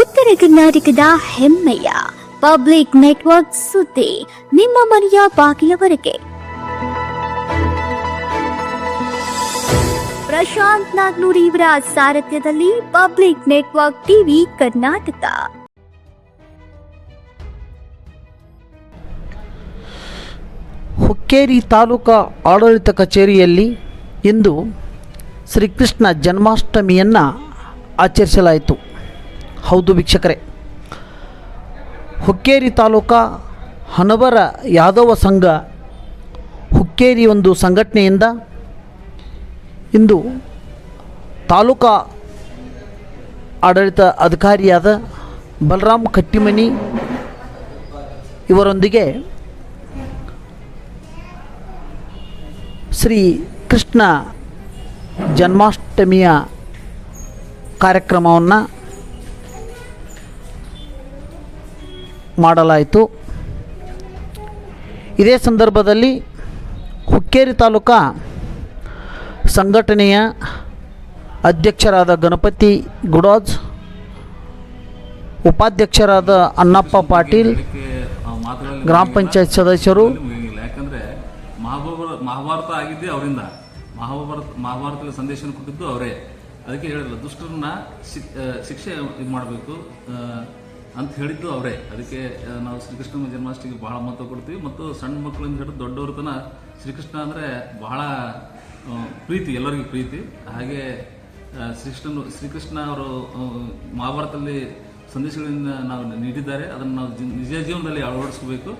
ಉತ್ತರ ಕರ್ನಾಟಕದ ಹೆಮ್ಮೆಯ ಪಬ್ಲಿಕ್ ನೆಟ್ವರ್ಕ್ ಸುದ್ದಿ ನಿಮ್ಮ ಮನೆಯ ಬಾಗಿಲವರೆಗೆ. ಪ್ರಶಾಂತ್ ನಾಗ್ನೂರಿ ಇವರ ಸಾರಥ್ಯದಲ್ಲಿ public network TV Karnataka. Hukkeri taluka ಆಡಳಿತ ಕಚೇರಿಯಲ್ಲಿ ಇಂದು ಶ್ರೀಕೃಷ್ಣ ಜನ್ಮಾಷ್ಟಮಿಯನ್ನು ಆಚರಿಸಲಾಯಿತು. ಹೌದು ವೀಕ್ಷಕರೇ. ಹುಕ್ಕೇರಿ ತಾಲೂಕಾ ಹನವರ ಯಾದವ ಸಂಘ ಹುಕ್ಕೇರಿ ಒಂದು ಸಂಘಟನೆಯಿಂದ ಇಂದು ತಾಲೂಕಾ ಆಡಳಿತ ಅಧಿಕಾರಿಯಾದ ಬಲರಾಮ್ ಕಟ್ಟಿಮನಿ ಇವರೊಂದಿಗೆ ಶ್ರೀ ಕೃಷ್ಣ ಜನ್ಮಾಷ್ಟಮಿಯ ಕಾರ್ಯಕ್ರಮವನ್ನು ಮಾಡಲಾಯಿತು. ಇದೇ ಸಂದರ್ಭದಲ್ಲಿ ಹುಕ್ಕೇರಿ ತಾಲೂಕಾ ಸಂಘಟನೆಯ ಅಧ್ಯಕ್ಷರಾದ ಗಣಪತಿ ಗುಡಾಜ್, ಉಪಾಧ್ಯಕ್ಷರಾದ ಅಣ್ಣಪ್ಪ ಪಾಟೀಲ್, ಗ್ರಾಮ ಪಂಚಾಯತ್ ಸದಸ್ಯರು, ಯಾಕಂದ್ರೆ ಮಹಾಭಾರತ ಆಗಿದ್ದೇ ಅವರಿಂದ ಮಹಾಭಾರತ ಮಹಾಭಾರತದ ಸಂದೇಶ ಕೊಟ್ಟಿದ್ದು ಅವರೇ. ಅದಕ್ಕೆ ಹೇಳಿಲ್ಲ ದುಷ್ಟರನ್ನ ಶಿಕ್- ಶಿಕ್ಷೆ ಇದು ಮಾಡಬೇಕು. ಅಂತ ಹೇಳಿದ್ದು ಅವರೇ. ಅದಕ್ಕೆ ನಾವು ಶ್ರೀಕೃಷ್ಣನ ಜನ್ಮಾಷ್ಟಮಿಗೆ ಬಹಳ ಮಹತ್ವ ಕೊಡ್ತೀವಿ. ಮತ್ತು ಸಣ್ಣ ಮಕ್ಕಳಿಂದ ಹಿಡಿದು ದೊಡ್ಡವ್ರ ತನ ಶ್ರೀಕೃಷ್ಣ ಅಂದರೆ ಬಹಳ ಪ್ರೀತಿ, ಎಲ್ಲರಿಗೂ ಪ್ರೀತಿ. ಹಾಗೆ ಶ್ರೀಕೃಷ್ಣನು, ಶ್ರೀಕೃಷ್ಣ ಅವರು ಮಹಾಭಾರತದಲ್ಲಿ ಸಂದೇಶಗಳಿಂದ ನಾವು ನೀಡಿದ್ದಾರೆ. ಅದನ್ನು ನಾವು ನಿಜ ಜೀವನದಲ್ಲಿ ಅಳವಡಿಸ್ಕೋಬೇಕು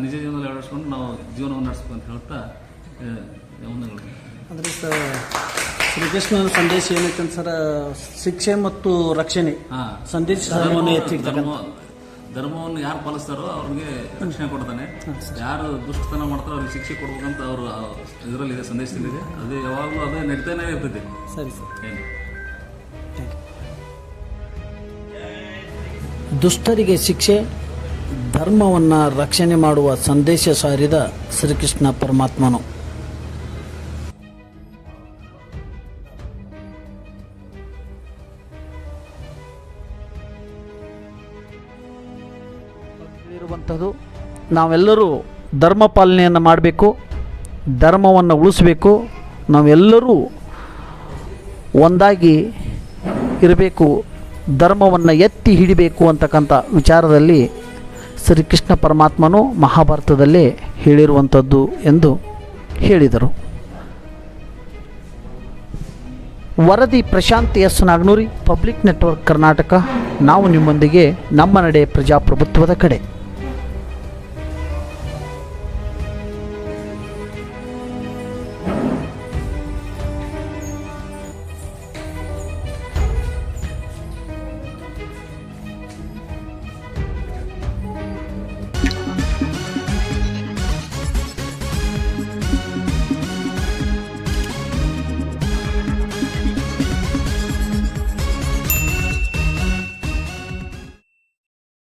ನಿಜ ಜೀವನದಲ್ಲಿ ಅಳವಡಿಸ್ಕೊಂಡು ನಾವು ಜೀವನವನ್ನು ನಡೆಸ್ಬೇಕು ಅಂತ ಹೇಳ್ತಾ ಅಂದರೆ ಸರ್ ಶ್ರೀಕೃಷ್ಣನ ಸಂದೇಶ ಏನೈತೆ ಸರ್ ಶಿಕ್ಷೆ ಮತ್ತು ರಕ್ಷಣೆ. ಸಂದೇಶ ಧರ್ಮವನ್ನು ಎತ್ತಿರ್ತಕ್ಕಂಥ ಧರ್ಮ ಧರ್ಮವನ್ನು ಯಾರು ಪಾಲಿಸ್ತಾರೋ ಅವ್ರಿಗೆ ರಕ್ಷಣೆ ಕೊಡ್ತಾನೆ. ಯಾರು ದುಷ್ಟತನ ಮಾಡ್ತಾರೋ ಅವ್ರಿಗೆ ಶಿಕ್ಷೆ ಕೊಡ್ಬೇಕಂತ ಅವರು ಇದರಲ್ಲಿ ಇದೆ ಸಂದೇಶದಲ್ಲಿದೆ. ಅದು ಯಾವಾಗಲೂ ಅದೇ ನಡೀತಾನೆ ಇರ್ತದೆ. ಸರಿ ಸರ್. ದುಷ್ಟರಿಗೆ ಶಿಕ್ಷೆ ಧರ್ಮವನ್ನು ರಕ್ಷಣೆ ಮಾಡುವ ಸಂದೇಶ ಸಾರಿದ ಶ್ರೀಕೃಷ್ಣ ಪರಮಾತ್ಮನು. ಇರುವಂಥದ್ದು ನಾವೆಲ್ಲರೂ ಧರ್ಮ ಪಾಲನೆಯನ್ನು ಮಾಡಬೇಕು, ಧರ್ಮವನ್ನು ಉಳಿಸಬೇಕು, ನಾವೆಲ್ಲರೂ ಒಂದಾಗಿ ಇರಬೇಕು, ಧರ್ಮವನ್ನು ಎತ್ತಿ ಹಿಡಿಬೇಕು ಅಂತಕ್ಕಂಥ ವಿಚಾರದಲ್ಲಿ ಶ್ರೀಕೃಷ್ಣ ಪರಮಾತ್ಮನು ಮಹಾಭಾರತದಲ್ಲಿ ಹೇಳಿರುವಂಥದ್ದು ಎಂದು ಹೇಳಿದರು. ವರದಿ Prashant S Nagnuri, public network Karnataka, ನಾವು ನಿಮ್ಮೊಂದಿಗೆ ನಮ್ಮ ನಡೆ ಪ್ರಜಾಪ್ರಭುತ್ವದ ಕಡೆ.